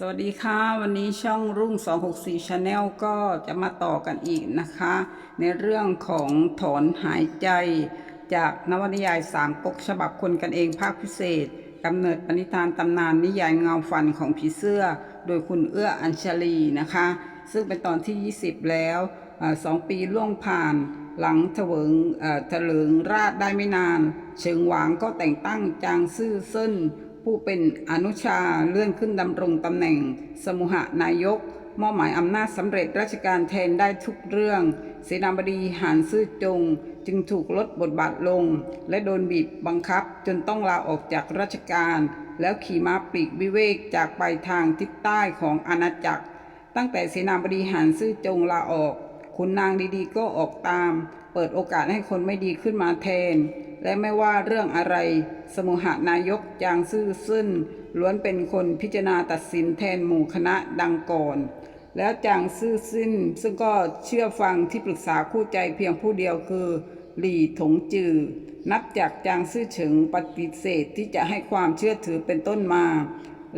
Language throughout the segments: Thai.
สวัสดีค่ะ วันนี้ช่องรุ่ง 264 Channel ก็จะมาต่อกันอีกนะคะ ในเรื่องของถอนหายใจจากนวนิยายสามก๊กฉบับคนกันเองภาคพิเศษกำเนิดปณิธานตำนานนิยายเงาฟันของผีเสื้อ โดยคุณเอื้ออัญชลีนะคะ ซึ่งเป็นตอนที่ 20 แล้วอสองปีล่วงผ่านหลังเถวิงเอ่อเถลิงราชได้ไม่นาน เชิงหวางก็แต่งตั้งจางซื่อเซิ่น ผู้เป็นอนุชาเลื่อนขึ้นดำรงตำแหน่ง สมุหนายก มอบหมายอำนาจสำเร็จราชการแทนได้ทุกเรื่อง เสนาบดีหานซื่อจง จึงถูกลดบทบาทลง และโดนบีบบังคับจนต้องลาออกจากราชการ แล้วขี่ม้าปลีกวิเวกจากไปทางทิศใต้ของอาณาจักร ตั้งแต่เสนาบดีหานซื่อจงลาออกคุณนางดีๆ ก็ออกตาม เปิดโอกาสให้คนไม่ดีขึ้นมาแทน และไม่ว่าเรื่องอะไร สมุหานายกจางซื่อซึ่นล้วนเป็นคนพิจารณาตัดสินแทนหมู่คณะดังก่อน แล้วจางซื่อสิ้นซึ่งก็เชื่อฟังที่ปรึกษาคู่ใจเพียงผู้เดียวคือ หลี่ถงจือ นับจากจางซื่อเฉิงปฏิเสธที่จะให้ความเชื่อถือเป็นต้นมา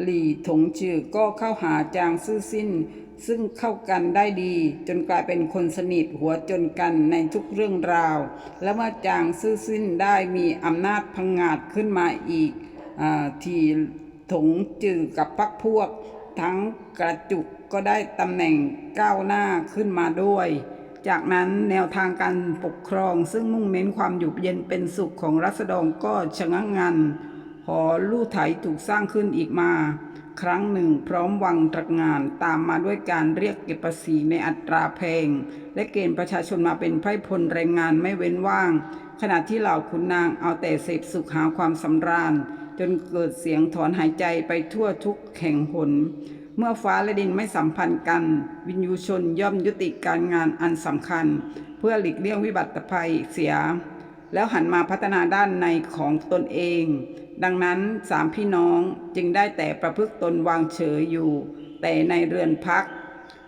หลี่ถงจือก็เข้าหาจางซื่อสิ้น ซึ่งเข้ากันได้ดี จนกลายเป็นคนสนิทหัวจนกันในทุกเรื่องราว และเมื่อจางซื่อสิ้นได้มีอำนาจพังงาดขึ้นมาอีกอทีถงจือกับพักพวก ทั้งกระจุกก็ได้ตำแหน่งก้าวหน้าขึ้นมาด้วย จากนั้นแนวทางการปกครองซึ่งมุ่งเน้นความอยู่เย็นเป็นสุขของรัษฎรก็ชะงักงัน หอลู่ไถถูกสร้างขึ้นอีกมา ครั้งหนึ่ง พร้อมวังตรงานตามมาด้วยการเรียกเก็บภาษีในอัตราแพง และเกณฑ์ประชาชนมาเป็นไพร่พลแรงงานไม่เว้นว่าง ขณะที่เหล่าขุนนางเอาแต่เสพสุขหาความสำราญ จนเกิดเสียงถอนหายใจไปทั่วทุกแห่งหน เมื่อฟ้าและดินไม่สัมพันธ์กัน วินยูชนย่อมยุติการงานอันสำคัญ เพื่อหลีกเลี่ยงวิบัติภัยเสีย แล้วหันมาพัฒนาด้านในของตนเอง ดังนั้นสามพี่น้องจึงได้แต่ประพฤติตนวางเฉยอยู่ แต่ในเรือนพัก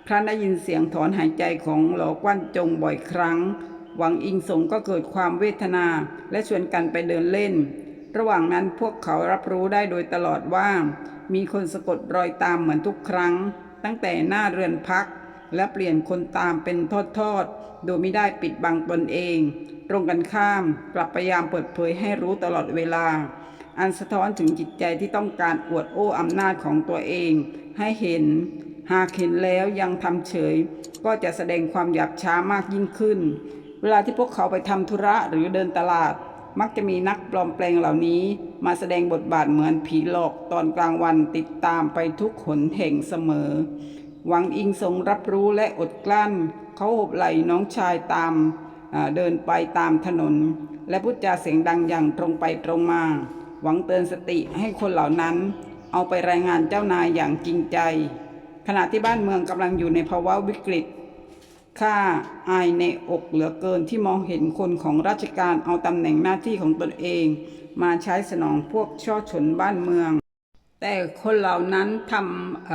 ครั้นได้ยินเสียงถอนหายใจของหลอกวั้นจงบ่อยครั้ง หวังอิงสงก็เกิดความเวทนา และชวนกันไปเดินเล่น ระหว่างนั้นพวกเขารับรู้ได้โดยตลอดว่า มีคนสะกดรอยตามเหมือนทุกครั้ง ตั้งแต่หน้าเรือนพัก และเปลี่ยนคนตามเป็นทอดๆ โดยไม่ได้ปิดบังตนเอง ตรงกันข้ามกลับพยายามเปิดเผยให้รู้ตลอดเวลา อันสะท้อนถึงจิตใจที่ต้องการอวดโอ้อำนาจของตัวเอง ให้เห็น หากเห็นแล้วยังทำเฉย ก็จะแสดงความหยาบช้ามากยิ่งขึ้น เวลาที่พวกเขาไปทำธุระหรือเดินตลาดมักจะมีนักปลอมแปลงเหล่านี้ มาแสดงบทบาทเหมือนผีหลอกตอนกลางวันติดตามไปทุกหนแห่งเสมอ หวังอิงทรงรับรู้และอดกลั้น เขาหบไหลน้องชายตามเดินไปตามถนน และพูดจาเสียงดังอย่างตรงไปตรงมา หวังเตือนสติให้คนเหล่านั้น เอาไปรายงานเจ้านายอย่างจริงใจ ขณะที่บ้านเมืองกำลังอยู่ในภาวะวิกฤตข้าอายในอกเหลือเกินที่มองเห็นคนของราชการเอาตำแหน่งหน้าที่ของตนเอง มาใช้สนองพวกช่อฉนบ้านเมือง แต่คนเหล่านั้นทำเ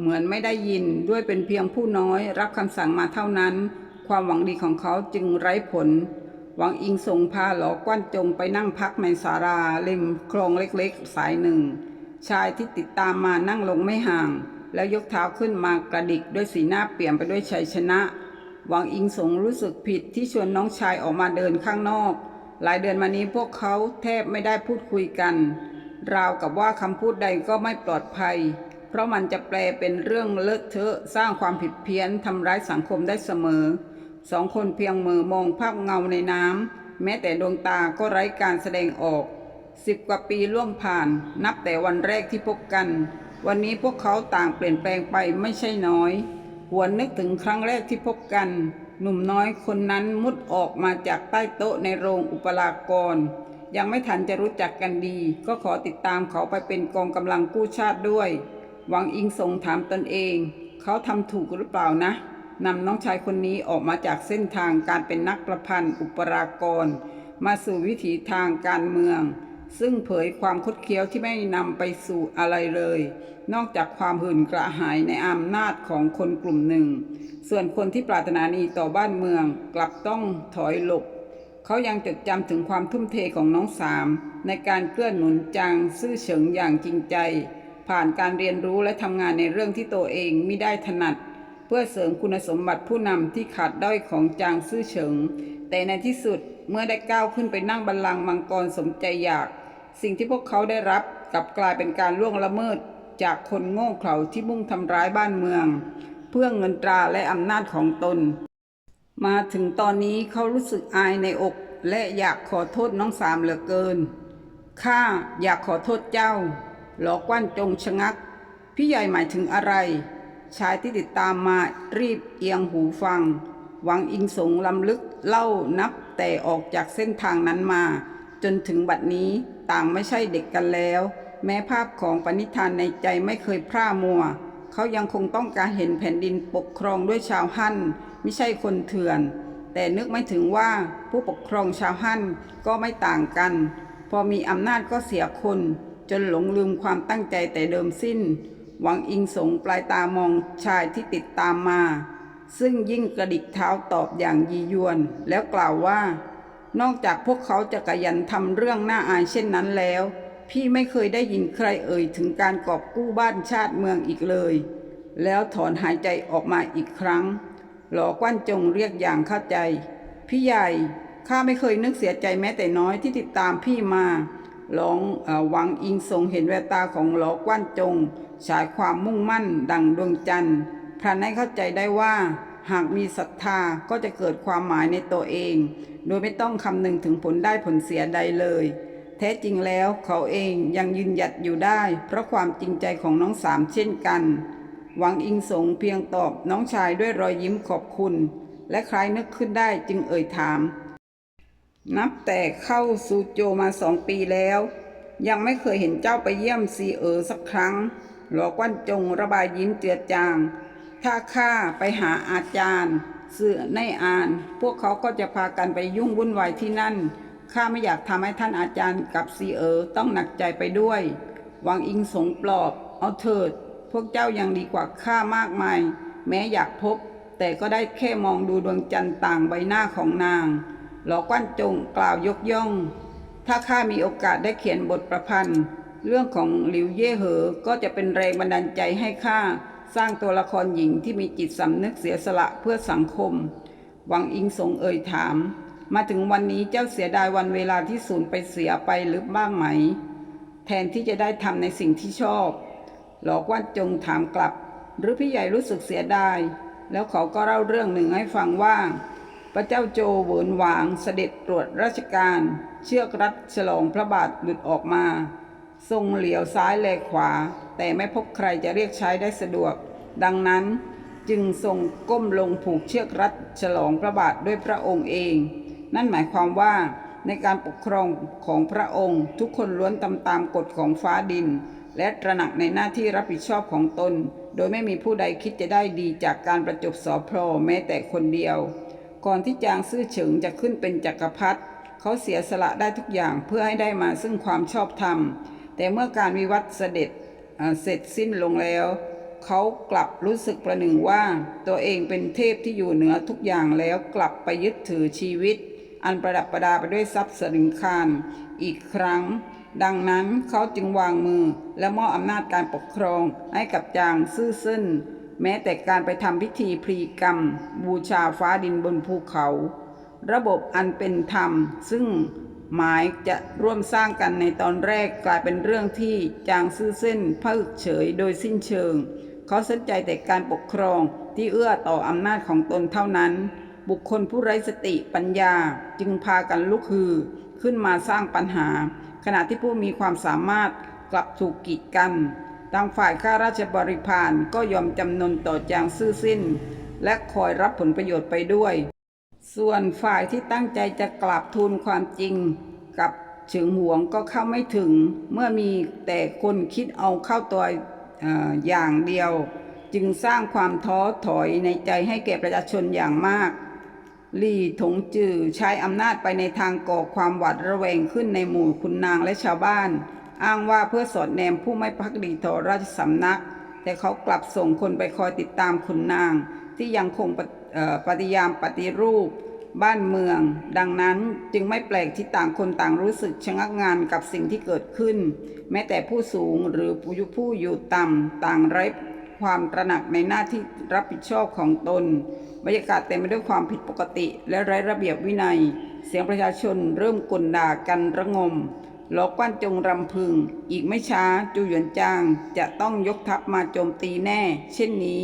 เหมือนไม่ได้ยินด้วยเป็นเพียงผู้น้อย รับคำสั่งมาเท่านั้น ความหวังดีของเขาจึงไร้ผล หวังอิงส่งพาหลอกวั้นจงไปนั่งพักในศาลาริมคลองเล็กๆ สายหนึ่ง ชายที่ติดตามมานั่งลงไม่ห่าง แล้วยกเท้าขึ้นมากระดิกด้วยสีหน้าเปลี่ยนไปด้วยชัยชนะ หวังอิงสงรู้สึกผิดที่ชวนน้องชายออกมาเดินข้างนอก หลายเดือนมานี้พวกเขาแทบไม่ได้พูดคุยกัน ราวกับว่าคำพูดใดก็ไม่ปลอดภัย เพราะมันจะแปลเป็นเรื่องเลอะเทอะสร้างความผิดเพี้ยนทำร้ายสังคมได้เสมอ สองคนเพียงมือมองภาพเงาในน้ำแม้แต่ดวงตาก็ไร้การแสดงออกสิบกว่าปีล่วงผ่าน นับแต่วันแรกที่พบกัน วันนี้พวกเขาต่างเปลี่ยนแปลงไปไม่ใช่น้อยหวนนึกถึงครั้งแรกที่พบกัน หนุ่มน้อยคนนั้นมุดออกมาจากใต้โต๊ะในโรงอุปรากร ยังไม่ทันจะรู้จักกันดี ก็ขอติดตามเขาไปเป็นกองกำลังกู้ชาติด้วย หวังอิงทรงถามตนเอง เขาทำถูกหรือเปล่านะนำน้องชายคนนี้ออกมาจากเส้นทางการเป็นนักประพันธ์อุปรากร มาสู่วิถีทางการเมือง ซึ่งเผยความคดเคี้ยวที่ไม่นำไปสู่อะไรเลย นอกจากความหื่นกระหายในอำนาจของคนกลุ่มหนึ่ง ส่วนคนที่ปรารถนาดีต่อบ้านเมืองกลับต้องถอยหลบ เขายังจดจำถึงความทุ่มเทของน้องสาม ในการเกื้อนหนุนจางซื่อเฉิงอย่างจริงใจ ผ่านการเรียนรู้และทำงานในเรื่องที่ตัวเองไม่ได้ถนัด เพื่อเสริมคุณสมบัติผู้นำที่ขาดด้อยของจางซื่อเฉิง แต่ในที่สุดเมื่อได้ก้าวขึ้นไปนั่งบัลลังก์มังกรสมใจอยาก สิ่งที่พวกเขาได้รับกลับกลายเป็นการล่วงละเมิด จากคนโง่เขลาที่มุ่งทำร้ายบ้านเมือง เพื่อเงินตราและอำนาจของตน มาถึงตอนนี้เขารู้สึกอายในอก และอยากขอโทษน้องสามเหลือเกิน ข้าอยากขอโทษเจ้า หลอกกวั้นจงชะงัก พี่ใหญ่หมายถึงอะไร ชายที่ติดตามมารีบเอียงหูฟัง หวังอิงสงลำลึกเล่านับแต่ออกจากเส้นทางนั้นมา จนถึงบัดนี้ต่างไม่ใช่เด็กกันแล้ว แม้ภาพของปณิธานในใจไม่เคยพร่ามัว เขายังคงต้องการเห็นแผ่นดินปกครองด้วยชาวฮั่น ไม่ใช่คนเถื่อน แต่นึกไม่ถึงว่าผู้ปกครองชาวฮั่นก็ไม่ต่างกัน พอมีอำนาจก็เสียคน จนหลงลืมความตั้งใจแต่เดิมสิ้น หวังอิงสงปลายตามองชายที่ติดตามมา ซึ่งยิ่งกระดิกเท้าตอบอย่างยียวน แล้วกล่าวว่า นอกจากพวกเขาจะกระยันทำเรื่องน่าอายเช่นนั้นแล้วพี่ไม่เคยได้ยินใครเอ่ยถึงการกอบกู้บ้านชาติเมืองอีกเลย แล้วถอนหายใจออกมาอีกครั้ง หลอกวั้นจงเรียกอย่างเข้าใจ พี่ใหญ่ข้าไม่เคยนึกเสียใจแม้แต่น้อยที่ติดตามพี่มาหลองหวังอิงทรงเห็นแววตาของหลอกวั้นจง ฉายความมุ่งมั่น ดังดวงจันทร์พรันให้เข้าใจได้ว่า หากมีศรัทธาก็จะเกิดความหมายในตัวเอง โดยไม่ต้องคำนึงถึงผลได้ผลเสียใดเลย แท้จริงแล้วเขาเองยังยืนหยัดอยู่ได้ เพราะความจริงใจของน้องสามเช่นกัน หวังอิงสงเพียงตอบน้องชายด้วยรอยยิ้มขอบคุณ และคล้ายนึกขึ้นได้จึงเอ่ยถาม นับแต่เข้าสู่โจมาสองปีแล้ว ยังไม่เคยเห็นเจ้าไปเยี่ยมซีเออสักครั้งหลอกวันจงระบายยิ้มเจือจาง ถ้าข้าไปหาอาจารย์เสื่อในอ่าน พวกเขาก็จะพากันไปยุ่งวุ่นวายที่นั่นข้าไม่อยากทำให้ท่านอาจารย์กับซีเออต้องหนักใจไปด้วยหวังอิงสงปลอบ เอาเถิด วกเจ้ายังดีกว่าข้ามากมาย แม้อยากพบ แต่ก็ได้แค่มองดูดวงจันทร์ต่างใบหน้าของนาง หลอกวันจงกล่าวยกย่อง ถ้าข้ามีโอกาสได้เขียนบทประพันธ์ เรื่องของหลิวเย่เหอ ก็จะเป็นแรงบันดาลใจให้ข้าสร้างตัวละครหญิงที่มีจิตสำนึกเสียสละเพื่อสังคม หวังอิงสงเอ่ยถาม มาถึงวันนี้เจ้าเสียดายวันเวลาที่สูญไปเสียไปหรือบ้างไหม แทนที่จะได้ทำในสิ่งที่ชอบ หลอกว่าจงถามกลับ หรือพี่ใหญ่รู้สึกเสียดาย แล้วเขาก็เล่าเรื่องหนึ่งให้ฟังว่า พระเจ้าโจเวินหวางเสด็จตรวจราชการ เชือกรัดฉลองพระบาทหลุดออกมา ทรงเหลียวซ้ายแลขวา แต่ไม่พบใครจะเรียกใช้ได้สะดวก ดังนั้นจึงทรงก้มลงผูกเชือกรัดฉลองพระบาทด้วยพระองค์เอง นั่นหมายความว่าในการปกครองของพระองค์ ทุกคนล้วนตามตามกฎของฟ้าดิน และตระหนักในหน้าที่รับผิดชอบของตน โดยไม่มีผู้ใดคิดจะได้ดีจากการประจบสอพลอแม้แต่คนเดียว ก่อนที่จางซื่อเฉิงจะขึ้นเป็นจักรพรรดิเขาเสียสละได้ทุกอย่างเพื่อให้ได้มาซึ่งความชอบธรรม แต่เมื่อการวิวัฒน์เสด็จเอ่อเสร็จสิ้นลงแล้ว เขากลับรู้สึกประหนึ่งว่า ตัวเองเป็นเทพที่อยู่เหนือทุกอย่างแล้วกลับไปยึดถือชีวิต อันประดับประดาไปด้วยทรัพย์สินคารอีกครั้ง ดังนั้นเขาจึงวางมือและมอบอำนาจการปกครองให้กับจางซื่อซึ่นแม้แต่การไปทำพิธีพรีกรรม บูชาฟ้าดินบนภูเขา ระบบอันเป็นธรรม ซึ่งหมายจะร่วมสร้างกันในตอนแรกกลายเป็นเรื่องที่จางซื่อเส้นเพิกเฉยโดยสิ้นเชิง เขาสนใจแต่การปกครองที่เอื้อต่ออำนาจของตนเท่านั้น บุคคลผู้ไร้สติปัญญาจึงพากันลุกฮือขึ้นมาสร้างปัญหา ขณะที่ผู้มีความสามารถกลับถูกกีดกันทางฝ่ายข้าราชบริพารก็ยอมจำนนต่อจางซื่อสิ้น และคอยรับผลประโยชน์ไปด้วย ส่วนฝ่ายที่ตั้งใจจะกลับทูลความจริง กับเฉิงหวงก็เข้าไม่ถึง เมื่อมีแต่คนคิดเอาเข้าตัวออย่างเดียว จึงสร้างความท้อถอยในใจให้แก่ประชาชนอย่างมาก ลี่ถงจือใช้อำนาจไปในทางก่อความหวาดระแวงขึ้นในหมู่คุณนางและชาวบ้าน อ้างว่าเพื่อสอดแนมผู้ไม่พักดีต่อราชสำนัก แต่เขากลับส่งคนไปคอยติดตามขุนนาง ที่ยังคงปฏิเอ่อปฏิยามปฏิรูป บ้านเมือง ดังนั้นจึงไม่แปลกที่ต่างคนต่างรู้สึกชะงักงานกับสิ่งที่เกิดขึ้น แม้แต่ผู้สูงหรือผู้อยู่ผู้อยู่ต่ำต่างไร้ ความตระหนักในหน้าที่รับผิดชอบของตน บรรยากาศเต็มไปด้วยความผิดปกติ และไร้ระเบียบวินัย เสียงประชาชนเริ่มกลด่ากันระงมล้อกปั้นจงรำพึง อีกไม่ช้าจูหยวนจางจะต้องยกทัพมาโจมตีแน่ เช่นนี้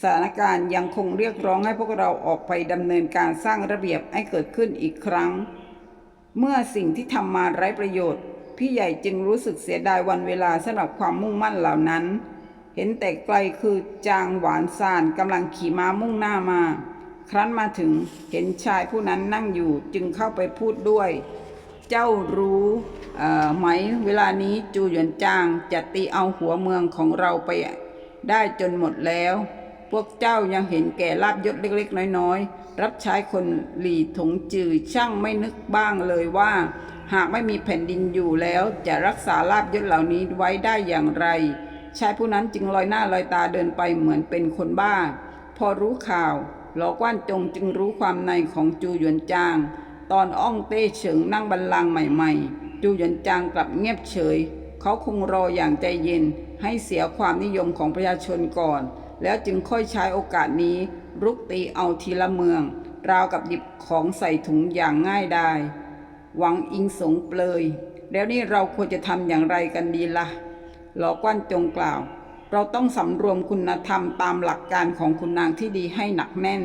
สถานการณ์ยังคงเรียกร้องให้พวกเราออกไปดำเนินการสร้างระเบียบให้เกิดขึ้นอีกครั้ง เมื่อสิ่งที่ทำมาไร้ประโยชน์ พี่ใหญ่จึงรู้สึกเสียดายวันเวลาสำหรับความมุ่งมั่นเหล่านั้น เห็นแต่ไกลคือจางหวานซานกำลังขี่ม้ามุ่งหน้ามา ครั้นมาถึงเห็นชายผู้นั้นนั่งอยู่จึงเข้าไปพูดด้วย เจ้ารู้ไหมเวลานี้จูหยวนจางจะตีเอาหัวเมืองของเราไปได้จนหมดแล้ว พวกเจ้ายังเห็นแก่ลาบยศเล็กๆ น้อยๆ รับใช้คนหลีถงจือช่างไม่นึกบ้างเลยว่า หากไม่มีแผ่นดินอยู่แล้วจะรักษาลาบยศเหล่านี้ไว้ได้อย่างไร ชายผู้นั้นจึงลอยหน้าลอยตาเดินไปเหมือนเป็นคนบ้า พอรู้ข่าวหลอกว่านจงจึงรู้ความในของจูหยวนจาง ตอนอ้องเต้เฉิงนั่งบัลลังใหม่ๆ จูหยวนจางกลับเงียบเฉย เขาคงรออย่างใจเย็น ให้เสียความนิยมของประชาชนก่อน แล้วจึงค่อยใช้โอกาสนี้ รุกตีเอาทีละเมือง ราวกับหยิบของใส่ถุงอย่างง่ายดายหวังอิงสงเปลย แล้วนี่เราควรจะทำอย่างไรกันดีละ่ะ หลอกวันจงกล่าว เราต้องสำรวมคุณธรรมตามหลักการของคุณนางที่ดีให้หนักแน่น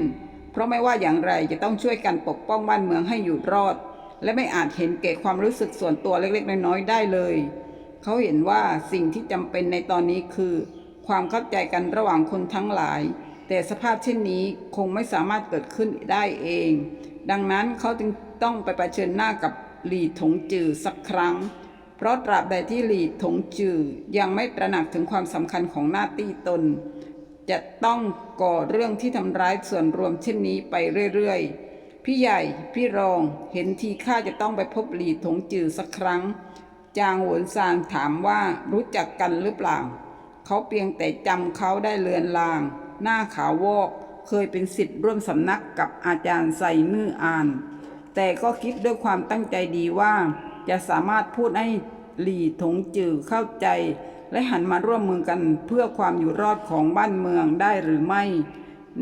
เพราะไม่ว่าอย่างไรจะต้องช่วยกันปกป้องบ้านเมืองให้อยู่รอด และไม่อาจเห็นแก่ความรู้สึกส่วนตัวเล็กๆ น้อยๆได้เลย เขาเห็นว่าสิ่งที่จำเป็นในตอนนี้คือ ความเข้าใจกันระหว่างคนทั้งหลาย แต่สภาพเช่นนี้คงไม่สามารถเกิดขึ้นได้เอง ดังนั้นเขาจึงต้องไปประชิญหน้ากับหลีถงจือสักครั้ง เพราะตราบใดที่หลีถงจือยังไม่ตระหนักถึงความสำคัญของหน้าที่ตน จะต้องก่อเรื่องที่ทำร้ายส่วนรวมเช่นนี้ไปเรื่อยๆ พี่ใหญ่พี่รองเห็นทีข้าจะต้องไปพบหลีถงจือสักครั้ง จางหวนซานถามว่ารู้จักกันหรือเปล่า เขาเพียงแต่จำเขาได้เลือนลาง หน้าขาววอกเคยเป็นสิทธิ์ร่วมสำนักกับอาจารย์ไซนื่ออาน แต่ก็คิดด้วยความตั้งใจดีว่า จะสามารถพูดให้หลี่ถงจือเข้าใจ และหันมาร่วมมือกันเพื่อความอยู่รอดของบ้านเมืองได้หรือไม่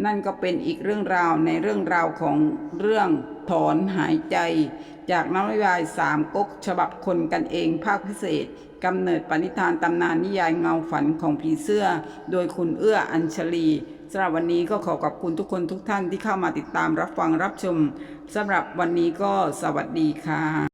นั่นก็เป็นอีกเรื่องราวในเรื่องราวของเรื่องถอนหายใจ จากนวนิยายสามก๊กฉบับคนกันเองภาคพิเศษกำเนิดปณิธานตำนานนิยายเงาฝันของผีเสื้อ โดยคุณเอื้ออัญชลีสำหรับวันนี้ก็ขอขอบคุณทุกคนทุกท่านที่เข้ามาติดตามรับฟังรับชมสำหรับวันนี้ก็สวัสดีค่ะ